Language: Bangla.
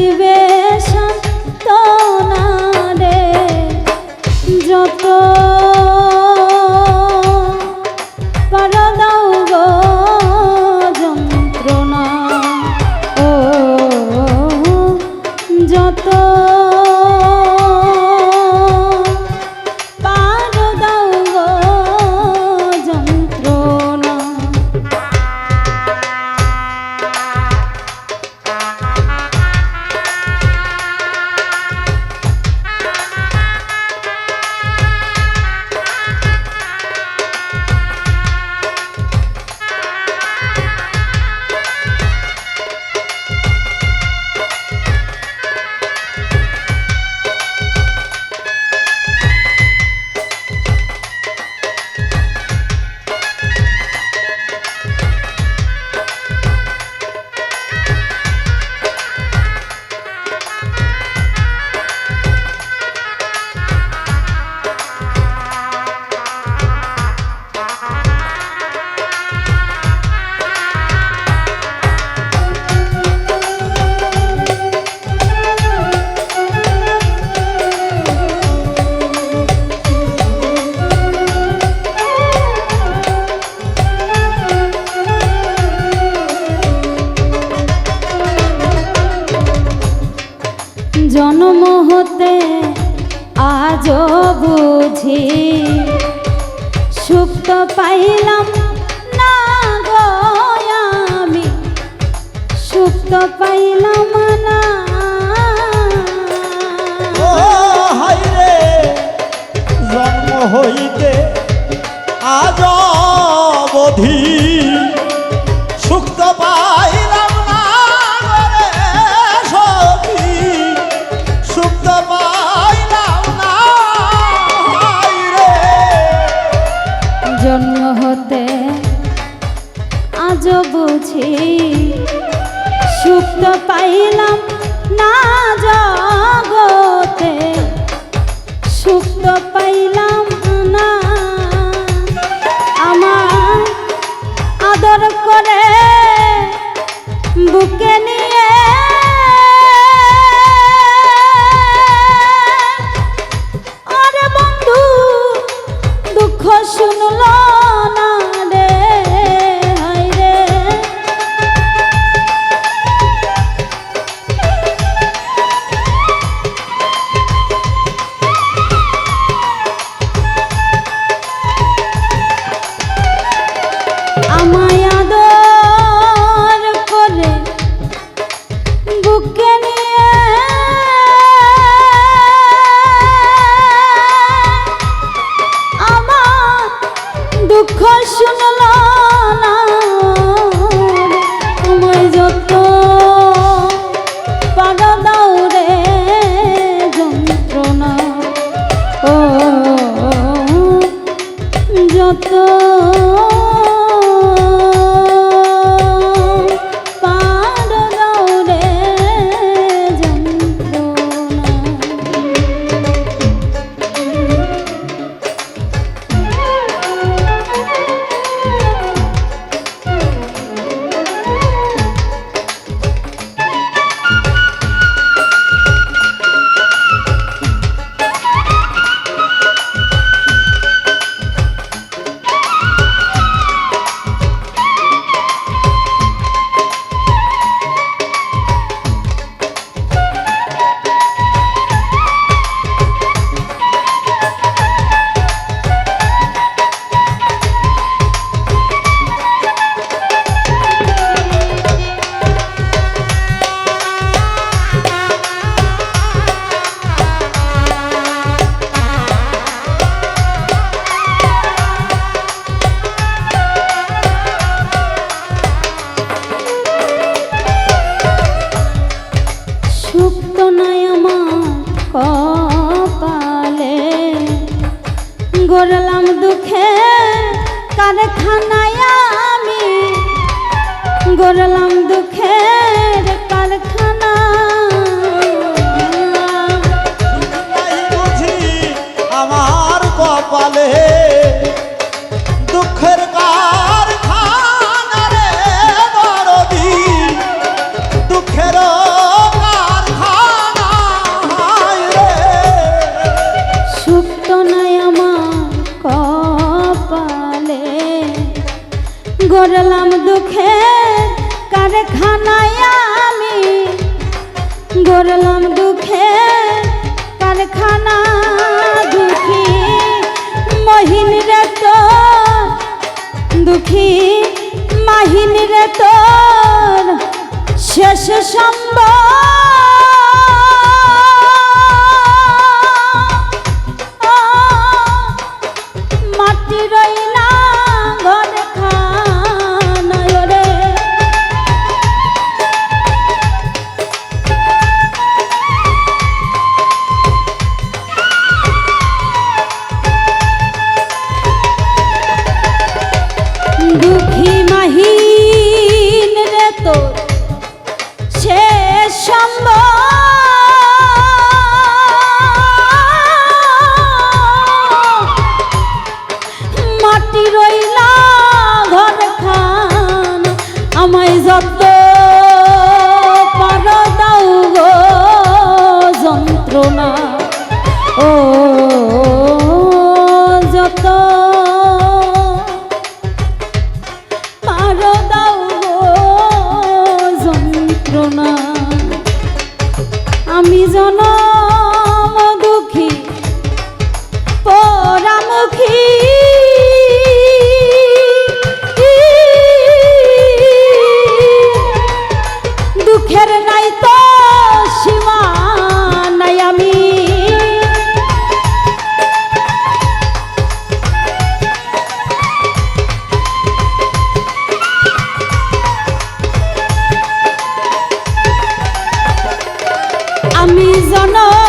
te ve পাইলাম না গয়ামি সুপ্ত সুখ তো পাইলাম না হাইরে জন্ম হইতে আজ অবধি শুকনো বুকে দুঃখী মাহিন রে তোর শেষ সম্ভব up the জনম